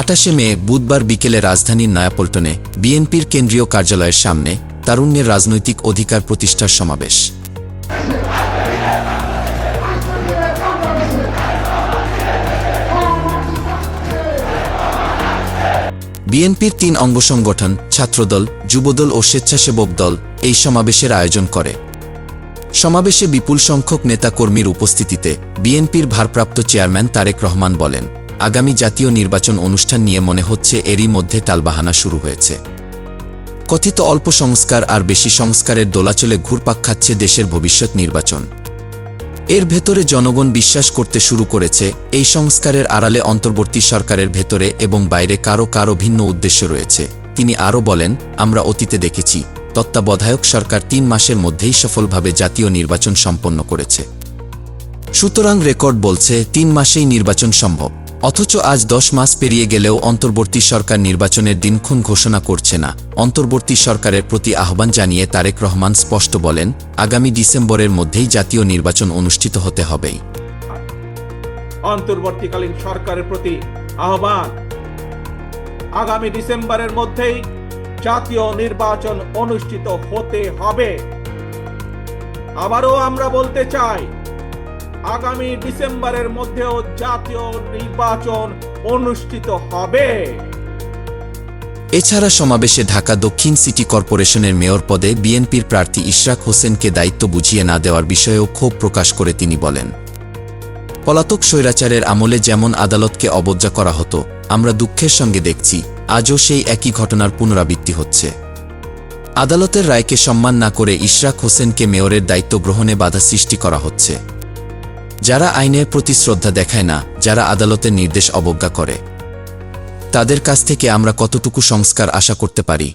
আটাশে মে, বুধবার বিকেলে রাজধানীর নয়াপল্টনে বিএনপির কেন্দ্রীয় কার্যালয়ের সামনে তারুণ্যের রাজনৈতিক অধিকার প্রতিষ্ঠার সমাবেশ। বিএনপির তিন অঙ্গ সংগঠন, ছাত্রদল, যুবদল ও স্বেচ্ছাসেবক দল এই সমাবেশের আয়োজন করে। সমাবেশে বিপুল সংখ্যক নেতাকর্মীর উপস্থিতিতে বিএনপির ভারপ্রাপ্ত চেয়ারম্যান তারেক রহমান বলেন আগামী জাতীয় নির্বাচন অনুষ্ঠান নিয়ে মনে হচ্ছে এরই মধ্যে টালবাহানা শুরু হয়েছে। কথিত অল্প সংস্কার আর বেশি সংস্কারের দোলাচলে ঘুরপাক খাচ্ছে দেশের ভবিষ্যৎ নির্বাচন। এর ভেতরে জনগণ বিশ্বাস করতে শুরু করেছে, এই সংস্কারের আড়ালে অন্তর্বর্তী সরকারের ভেতরে এবং বাইরে কারও কারও ভিন্ন উদ্দেশ্য রয়েছে। তিনি আরও বলেন, আমরা অতীতে দেখেছি, তত্ত্বাবধায়ক সরকার তিন মাসের মধ্যেই সফলভাবে জাতীয় নির্বাচন সম্পন্ন করেছে। সুতরাং রেকর্ড বলছে, তিন মাসেই নির্বাচন সম্ভব। অথচ আজ দশ মাস পেরিয়ে গেলেও অন্তর্বর্তী সরকার নির্বাচনের দিনক্ষণ ঘোষণা করছে না। অন্তর্বর্তী সরকারের প্রতি আহ্বান জানিয়ে তারেক রহমান স্পষ্ট বলেন, আগামী ডিসেম্বরের মধ্যেই জাতীয় নির্বাচন অনুষ্ঠিত হতে হবে অন্তর্বর্তীকালীন সরকারের প্রতি আহ্বান। আগামী ডিসেম্বরের মধ্যেই জাতীয় নির্বাচন অনুষ্ঠিত হতে হবে। আবারও আমরা বলতে চাই আগামী ডিসেম্বরের মধ্যেও জাতীয় নির্বাচন অনুষ্ঠিত হবে। এছাড়া সমাবেশে ঢাকা দক্ষিণ সিটি কর্পোরেশনের মেয়র পদে বিএনপির প্রার্থী ইশরাক হোসেনকে দায়িত্ব বুঝিয়ে না দেওয়ার বিষয়েও ক্ষোভ প্রকাশ করে তিনি বলেন, পলাতক স্বৈরাচারের আমলে যেমন আদালতকে অবজ্ঞা করা হতো, আমরা দুঃখের সঙ্গে দেখছি, আজও সেই একই ঘটনার পুনরাবৃত্তি হচ্ছে। আদালতের রায়কে সম্মান না করে ইশরাক হোসেনকে মেয়রের দায়িত্ব গ্রহণে বাধা সৃষ্টি করা হচ্ছে। যারা আইনের প্রতি শ্রদ্ধা দেখায় না, যারা আদালতের নির্দেশ অবজ্ঞা করে। তাদের কাছ থেকে আমরা কতটুকু সংস্কার আশা করতে পারি?